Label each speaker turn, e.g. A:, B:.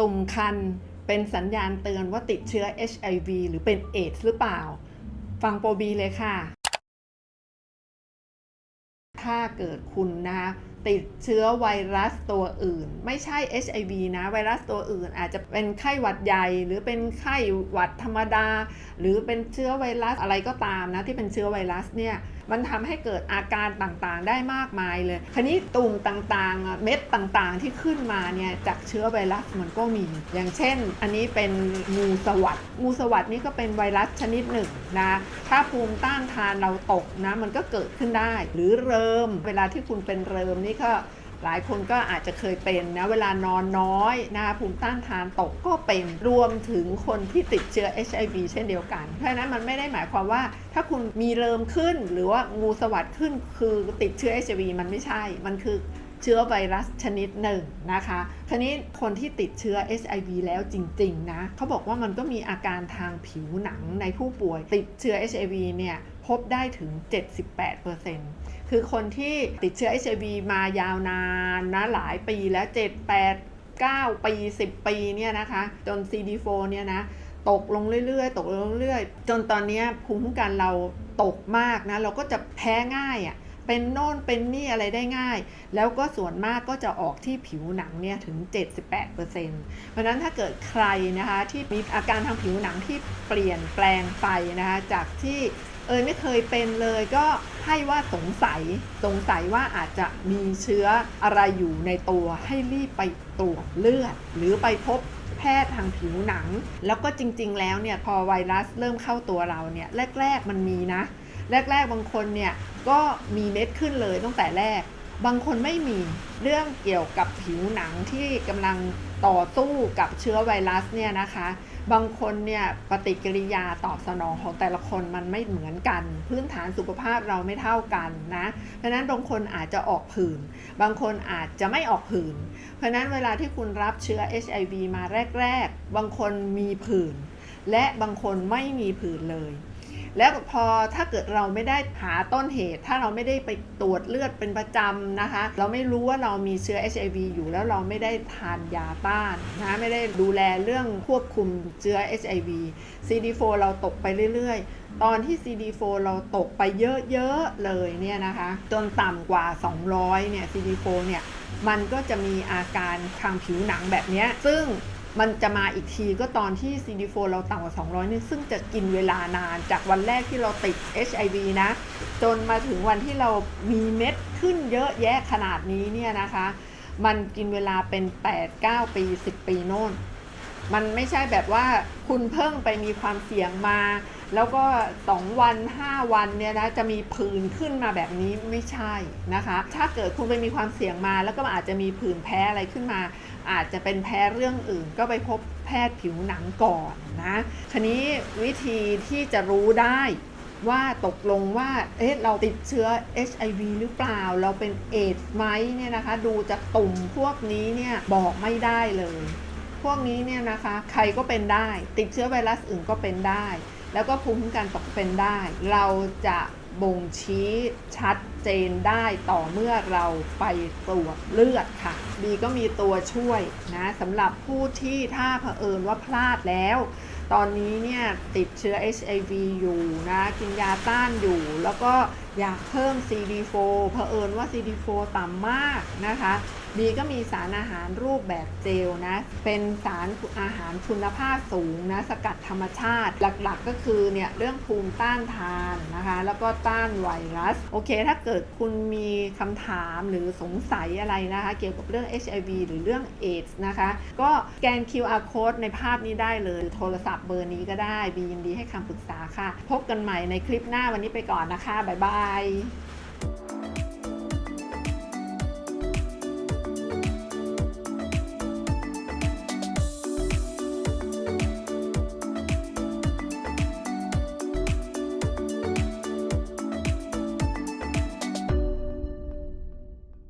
A: ตุ่มคันเป็นสัญญาณเตือนว่าติดเชื้อ HIV หรือเป็นเอดส์หรือเปล่า ฟังโปรบีเลยค่ะ ถ้าเกิดคุณนะคะ ติดเชื้อไวรัสตัวอื่น ไม่ใช่ HIV นะไวรัสตัวอื่น อาจจะเป็นไข้หวัดใหญ่ หรือเป็นไข้หวัดธรรมดา หรือเป็นเชื้อไวรัสอะไรก็ตามนะที่เป็นเชื้อไวรัสเนี่ยมันทำให้เกิดอาการต่างๆ ได้มากมายเลย คราวนี้ตุ่มต่างๆ เม็ดต่างๆ ที่ขึ้นมาเนี่ยจากเชื้อไวรัสมันก็มี อย่างเช่น อันนี้เป็นงูสวัสดงูสวัสดนี่ก็เป็นไวรัสชนิดหนึ่งนะ ถ้าภูมิต้านทานเราตกนะมันก็เกิดขึ้นได้ หรือเริม เวลาที่คุณเป็นเริมนี่ก็หลายคนก็อาจจะเคยเป็นนะเวลานอนน้อยนะคะภูมิต้านทานตกก็เป็นรวมถึงคนที่ติดเชื้อ HIV เช่นเดียวกัน เพราะฉะนั้นมันไม่ได้หมายความว่าถ้าคุณมีเริมขึ้น หรือว่างูสวัสดขึ้นคือติดเชื้อ HIV มันไม่ใช่ มันคือ เชื้อไวรัสชนิดหนึ่งนะคะทีนี้คนที่ติดเชื้อ HIV แล้วจริงๆนะเขาบอกว่ามันก็มีอาการทางผิวหนังในผู้ป่วย ติดเชื้อ HIV เนี่ยพบได้ถึง 78%คือคนที่ติดเชื้อ HIV มายาวนานนะหลายปีแล้ว 7 8 9 ปี 10 ปีเนี่ยนะคะจน CD4 เนี่ยนะตกลงเรื่อยๆ ตกลงเรื่อยๆ จนตอนนี้ภูมิคุ้มกันเราตกมากนะ เราก็จะแพ้ง่ายอะ่ะ เป็นโน่นเป็นนี่อะไรได้ง่าย แล้วก็ส่วนมากก็จะออกที่ผิวหนังเนี่ยถึง 78%เพราะนั้นถ้าเกิดใครนะคะที่มีอาการทางผิวหนังที่เปลี่ยนแปลงไปนะคะจากที่เอยไม่เคยเป็นเลยก็ให้ว่าสงสัยสงสัยว่าอาจจะมีเชื้ออะไรอยู่ในตัวให้รีบไปตรวจเลือด หรือไปพบแพทย์ทางผิวหนัง แล้วก็จริงๆแล้วเนี่ยพอไวรัสเริ่มเข้าตัวเราเนี่ยแรก ๆมันมีนะ แรก ๆ บางคนเนี่ยก็มีเม็ดขึ้นเลยตั้งแต่แรก บางคนไม่มีเรื่องเกี่ยวกับผิวหนังที่กำลังต่อสู้กับเชื้อไวรัสเนี่ยนะคะ บางคนเนี่ยปฏิกิริยาตอบสนองของแต่ละคนมันไม่เหมือนกัน พื้นฐานสุขภาพเราไม่เท่ากันนะเพราะนั้นบางคนอาจจะออกผื่น บางคนอาจจะไม่ออกผื่น เพราะนั้นเวลาที่คุณรับเชื้อ HIV มาแรก ๆ บางคนมีผื่น และบางคนไม่มีผื่นเลย แล้วพอถ้าเกิดเราไม่ได้หาต้นเหตุ ถ้าเราไม่ได้ไปตรวจเลือดเป็นประจำนะคะ เราไม่รู้ว่าเรามีเชื้อ HIV อยู่แล้วเราไม่ได้ทานยาต้านนะไม่ได้ดูแลเรื่องควบคุมเชื้อ HIV CD4 เราตกไปเรื่อยๆ ตอนที่ CD4 เราตกไปเยอะๆเลยเนี่ยนะคะจนต่ำกว่า 200 เนี่ย CD4 เนี่ยมันก็จะมีอาการทางผิวหนังแบบนี้ซึ่ง มันจะมาอีกทีก็ตอนที่ CD4 เราต่ำกว่า 200นี่ซึ่งจะกินเวลานานจากวันแรกที่เราติด HIV นะ จนมาถึงวันที่เรามีเม็ดขึ้นเยอะแยะขนาดนี้เนี่ยนะคะ มันกินเวลาเป็น 8 9 ปี 10 ปีโน่น มันไม่ใช่แบบว่าคุณเพิ่งไปมีความเสี่ยงมา แล้วก็ 2 วัน 5 วันเนี่ยนะจะมีผื่นขึ้นมาแบบนี้ไม่ใช่นะคะ ถ้าเกิดคุณไปมีความเสี่ยงมา แล้วก็อาจจะมีผื่นแพ้อะไรขึ้นมา อาจจะเป็นแพ้เรื่องอื่น ก็ไปพบแพทย์ผิวหนังก่อนนะทีนี้วิธีที่จะรู้ได้ว่าตกลงว่า เอ๊ะ เราติดเชื้อ HIV หรือเปล่า เราเป็นเอดส์ไหมเนี่ยนะคะ ดูจากตุ่มพวกนี้เนี่ยบอกไม่ได้เลย พวกนี้เนี่ยนะคะใครก็เป็นได้ ติดเชื้อไวรัสอื่นก็เป็นได้ แล้วก็ภูมิคุ้มกันตกเป็นได้ เราจะบ่งชี้ชัดเจนได้ต่อเมื่อเราไปตรวจเลือดค่ะ ดีก็มีตัวช่วยนะสำหรับผู้ที่ถ้าเผอิญว่าพลาดแล้ว ตอนนี้เนี่ยติดเชื้อ HIV อยู่นะกินยาต้านอยู่ แล้วก็อยากเพิ่ม CD4 เผอิญว่า CD4 ต่ำมากนะคะ ดีก็มีสารอาหารรูปแบบเจลนะ เป็นสารอาหารคุณภาพสูงนะ สกัดธรรมชาติ หลักๆก็คือเนี่ยเรื่องภูมิต้านทานนะคะ แล้วก็ต้านไวรัส โอเค ถ้าเกิดคุณมีคำถามหรือสงสัยอะไรนะคะ เกี่ยวกับเรื่อง HIV หรือเรื่อง AIDS นะคะ ก็แกน QR code ในภาพนี้ได้เลยโทรศัพท์เบอร์นี้ก็ได้บียินดีให้คำปรึกษาค่ะ พบกันใหม่ในคลิปหน้าวันนี้ไปก่อนนะคะ บ๊ายบาย